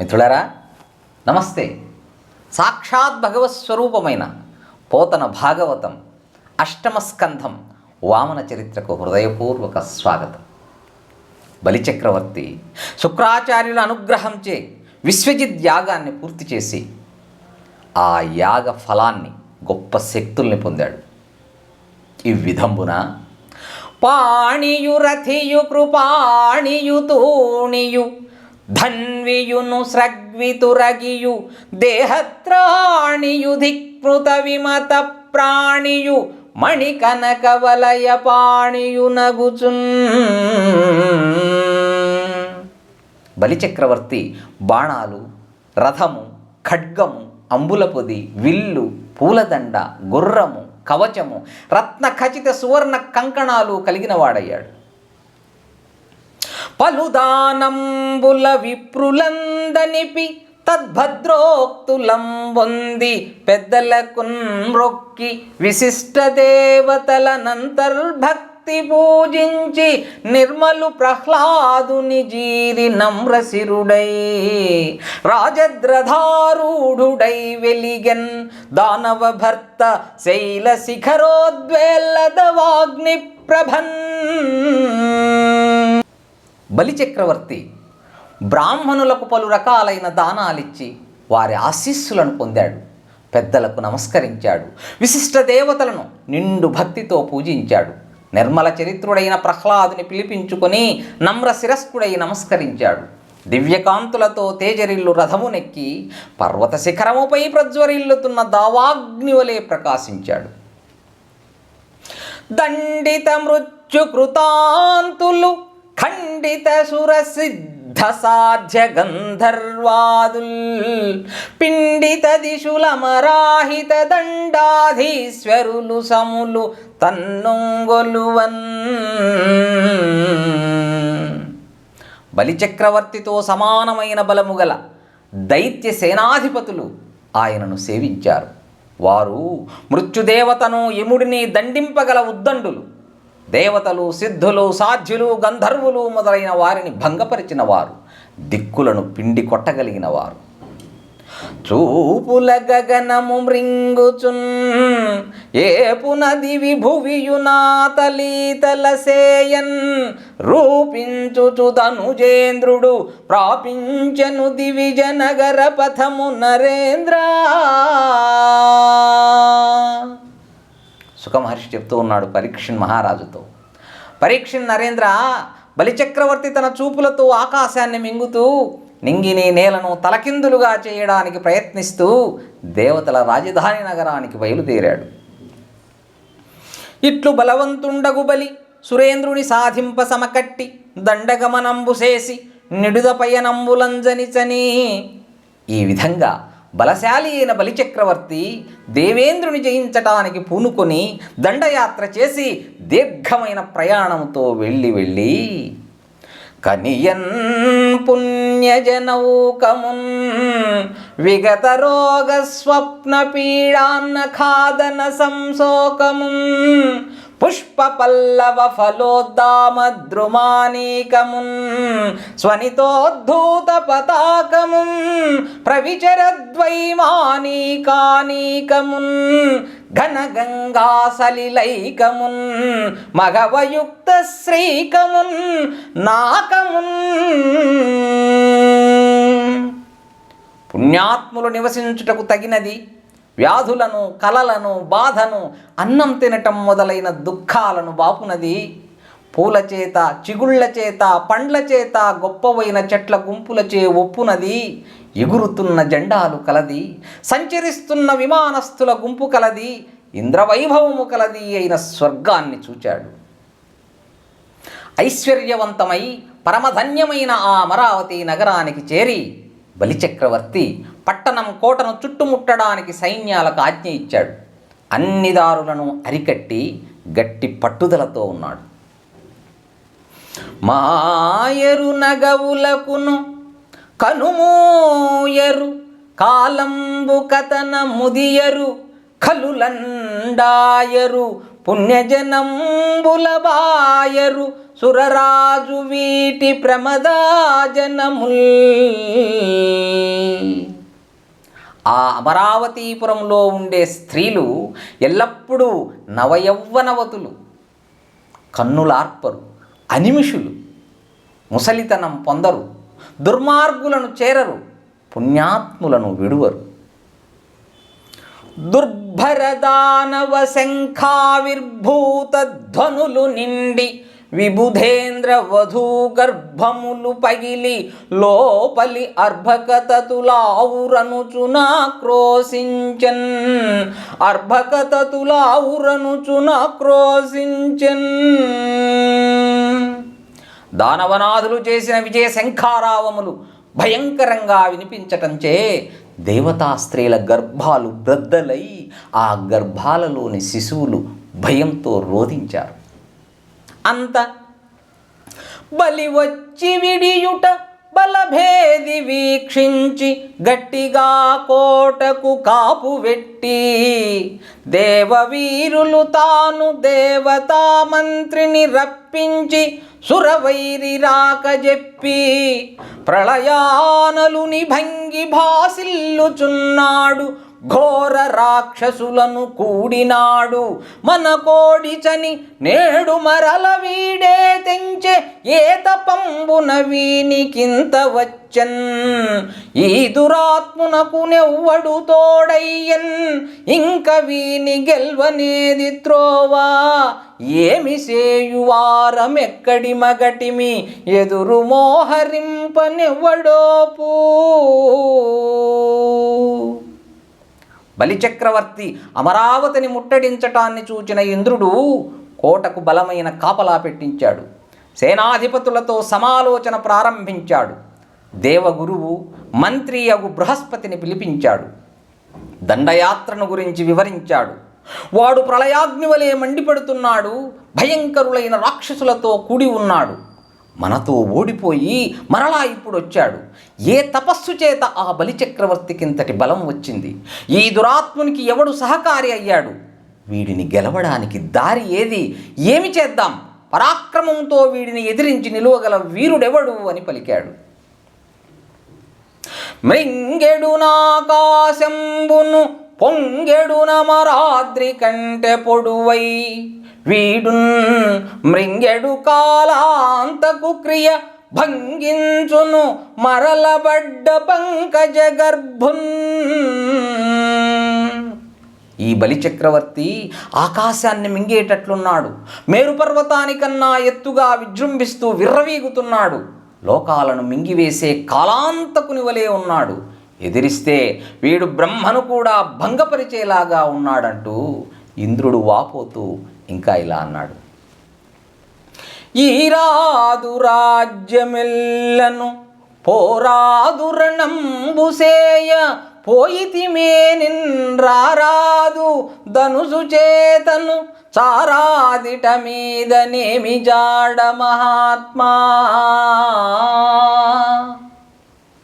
మిత్రులారా నమస్తే. సాక్షాత్ భగవత్ స్వరూపమైన పోతన భాగవతం అష్టమ స్కంధం వామన చరిత్రకు హృదయపూర్వక స్వాగతం. బలిచక్రవర్తి శుక్రాచార్యుల అనుగ్రహంచే విశ్వజిత్ యాగాన్ని పూర్తి చేసి ఆ యాగ ఫలాన్ని గొప్ప శక్తుల్ని పొందాడు. ఈ విధంబున పాణియు రథియు కృపాణియు తోణియు ధన్వియును స్రగ్వితురగియు దేహత్రాణియు ధిక్ృత విమత ప్రాణియు మణికనక వలయ పాణియు బలిచక్రవర్తి బాణాలు రథము ఖడ్గము అంబులపొది విల్లు పూలదండ గుర్రము కవచము రత్న ఖచిత సువర్ణ కంకణాలు కలిగిన వాడయ్యాడు. పలుదానంబుల విప్రులందనిపి తద్భద్రోక్తులం పొంది పెద్దలకున్ మొక్కి విశిష్ట దేవతలనంతర్భక్తి పూజించి నిర్మలు ప్రహ్లాదుని జీరి నమ్రశిరుడై రాజద్రధారూఢుడై వెలిగన్ దానవ భర్త శైల శిఖరోద్వేల్లదవాగ్ని ప్రభన్ బలిచక్రవర్తి బ్రాహ్మణులకు పలు రకాలైన దానాలిచ్చి వారి ఆశీస్సులను పొందాడు. పెద్దలకు నమస్కరించాడు. విశిష్ట దేవతలను నిండు భక్తితో పూజించాడు. నిర్మల చరిత్రుడైన ప్రహ్లాదుని పిలిపించుకొని నమ్ర శిరస్కుడై నమస్కరించాడు. దివ్యకాంతులతో తేజరిల్లు రథమునెక్కి పర్వత శిఖరముపై ప్రజ్వరిల్లుతున్న దావాగ్ని వలె ప్రకాశించాడు. దండిత మృత్యుకృతాంతులు ఖండిత సురసిద్ధ సాధ్య గంధర్వాదుల్ పిండిత దిశులమరాహిత దండాధీశ్వరులు సములు తన్నుంగొలువన్ బలిచక్రవర్తితో సమానమైన బలము గల దైత్య సేనాధిపతులు ఆయనను సేవించారు వారు మృత్యుదేవతను యముడిని దండింపగల ఉద్దండులు దేవతలు సిద్ధులు సాధ్యులు గంధర్వులు మొదలైన వారిని భంగపరిచిన వారు దిక్కులను పిండి కొట్టగలిగిన వారు చూపుల గగనము మృంగుచున్ ఏ పునది విభువియునాతలీతల సేయన్ రూపించుచు ధనుజేంద్రుడు ప్రాపించను దివిజ పథము నరేంద్ర. సుఖమహర్షి చెప్తూ ఉన్నాడు పరీక్షణ్ మహారాజుతో. పరీక్షణ్ నరేంద్ర బలిచక్రవర్తి తన చూపులతో ఆకాశాన్ని మింగుతూ నింగిని నేలను తలకిందులుగా చేయడానికి ప్రయత్నిస్తూ దేవతల రాజధాని నగరానికి బయలుదేరాడు. ఇట్లు బలవంతుండగు బలి సురేంద్రుని సాధింప సమకట్టి దండగమనంబు చేసి నిడుదపయనంబులంజనిచని ఈ విధంగా బలశాలి అయిన బలిచక్రవర్తి దేవేంద్రుని జయించటానికి పూనుకొని దండయాత్ర చేసి దీర్ఘమైన ప్రయాణంతో వెళ్ళి వెళ్ళి కనియన్ పుణ్యజనౌకమున్ విగత రోగ స్వప్న పీడాన్న ఖాదన సంశోకమున్ పుష్ప పల్లవ ఫలోద్దామద్రుమానీకమున్ స్వనితోద్ధూత పతాకమున్ ప్రవిచరద్వైమానీకానీకమున్ ఘన గంగా సలిలైకమున్ మగవయుక్త శ్రీకమున్ నాకమున్ పుణ్యాత్ములు నివసించుటకు తగినది వ్యాధులను కలలను బాధను అన్నం తినటం మొదలైన దుఃఖాలను బాపునది పూల చేత చిగుళ్ళ చేత పండ్ల చేత గొప్పవైన చెట్ల గుంపులచే ఒప్పునది ఎగురుతున్న జెండాలు కలది సంచరిస్తున్న విమానస్తుల గుంపు కలది ఇంద్రవైభవము కలది అయిన స్వర్గాన్ని చూచాడు. ఐశ్వర్యవంతమై పరమధన్యమైన ఆ అమరావతి నగరానికి చేరి బలిచక్రవర్తి పట్టణం కోటను చుట్టుముట్టడానికి సైన్యాలకు ఆజ్ఞ ఇచ్చాడు. అన్ని దారులను అరికట్టి గట్టి పట్టుదలతో ఉన్నాడు. మాయరు నగవులకును కనుమోయరు కాలంబు కథన ముదియరు కలులండాయరు పుణ్యజనంబుల బాయరు సురరాజు వీటి ప్రమదాజనముల్ ఆ అమరావతీపురంలో ఉండే స్త్రీలు ఎల్లప్పుడూ నవయవ్వనవతులు కన్నులార్పరు అనిమిషులు ముసలితనం పొందరు దుర్మార్గులను చేరరు పుణ్యాత్ములను విడువరు. దుర్భరదానవ శంఖావిర్భూత ధ్వనులు నిండి విబుధేంద్ర వధూ గర్భములు పగిలి లోపలి అర్భకతతులావురనుచునా క్రోశించన్ అర్భకతతులావురనుచునా క్రోశించన్. దానవనాథులు చేసిన విజయ శంఖారావములు భయంకరంగా వినిపించటంచే దేవతా స్త్రీల గర్భాలు బ్రద్దలై ఆ గర్భాలలోని శిశువులు భయంతో రోధించారు. అంత. బలి వచ్చి విడియుట బలభేది వీక్షించి గట్టిగా కోటకు కాపు వెట్టి దేవవీరులు తాను దేవతా మంత్రిని రప్పించి సురవైరి రాక చెప్పి ప్రళయానలుని భంగి భాసిల్లుచున్నాడు ఘోర రాక్షసులను కూడినాడు. మన కోడిచని నేడు మరల వీడే తెంచె ఏత పంబున వీనికింత వచ్చన్. ఈ దురాత్మునకు నెవ్వడు తోడయ్యన్. ఇంక వీని గెల్వనేది త్రోవా? ఏమి సేయువారమెక్కడి మగటిమి? ఎదురు మోహరింపనెవ్వడోపూ బలిచక్రవర్తి అమరావతిని ముట్టడించటాన్ని చూచిన ఇంద్రుడు కోటకు బలమైన కాపలా పెట్టించాడు. సేనాధిపతులతో సమాలోచన ప్రారంభించాడు. దేవగురువు మంత్రి అగు బృహస్పతిని పిలిపించాడు. దండయాత్రను గురించి వివరించాడు. వాడు ప్రళయాగ్నివలే మండిపడుతున్నాడు. భయంకరులైన రాక్షసులతో కూడి ఉన్నాడు. మనతో ఓడిపోయి మరలా ఇప్పుడు వచ్చాడు ఏ తపస్సు చేత ఆ బలిచక్రవర్తికింతటి బలం వచ్చింది? ఈ దురాత్మునికి ఎవడు సహకారి అయ్యాడు? వీడిని గెలవడానికి దారి ఏది? ఏమి చేద్దాం? పరాక్రమంతో వీడిని ఎదిరించి నిలువగల వీరుడెవడు అని పలికాడు. మృంగెడు నాకాశంబును పొంగెడు నమరాద్రి కంటే పొడువై వీడున్ మృంగెడు కాలాంతకు క్రియ భంగించును మరలబడ్డ పంకజ గర్భున్. ఈ బలిచక్రవర్తి ఆకాశాన్ని మింగేటట్లున్నాడు. మేరుపర్వతానికన్నా ఎత్తుగా విజృంభిస్తూ విర్రవీగుతున్నాడు. లోకాలను మింగివేసే కాలాంతకుని వలె ఉన్నాడు. ఎదిరిస్తే వీడు బ్రహ్మను కూడా భంగపరిచేలాగా ఉన్నాడంటూ ఇంద్రుడు వాపోతూ ఇంకా ఇలా అన్నాడు. ఈరాదు రాజ్యమెల్లను పోరాదు రణంబుసేయ పోయితిమే నిన్రారాదు ధనుసు చేతను చారాదిట మీదనేమి జాడ మహాత్మా.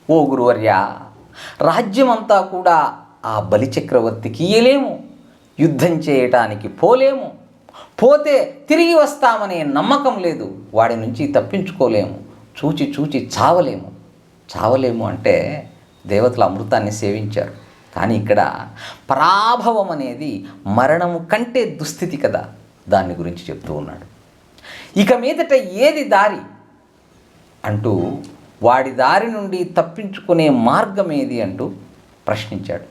ఓ గురువర్య రాజ్యమంతా కూడా ఆ బలిచక్రవర్తికి ఇయ్యలేము. యుద్ధం చేయటానికి పోలేము. పోతే తిరిగి వస్తామనే నమ్మకం లేదు. వాడి నుంచి తప్పించుకోలేము. చూచి చూచి చావలేము. చావలేము అంటే దేవతల అమృతాన్ని సేవించారు. కానీ ఇక్కడ పరాభవం అనేది మరణము కంటే దుస్థితి కదా దాని గురించి చెప్తూ ఉన్నాడు. ఇక మీదట ఏది దారి? అంటూ వాడి దారి నుండి తప్పించుకునే మార్గం ఏది అంటూ ప్రశ్నించాడు.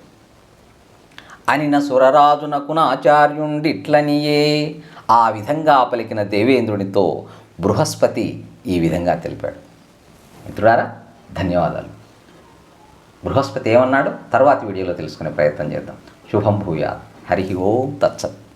అనిన సురరాజునకున ఆచార్యుండిట్లనియే ఆ విధంగా పలికిన దేవేంద్రునితో బృహస్పతి ఈ విధంగా తెలిపాడు. మిత్రులారా ధన్యవాదాలు. బృహస్పతి ఏమన్నాడు? తర్వాతి వీడియోలో తెలుసుకునే ప్రయత్నం చేద్దాం. శుభం భూయాత్. హరి ఓం తత్సత్.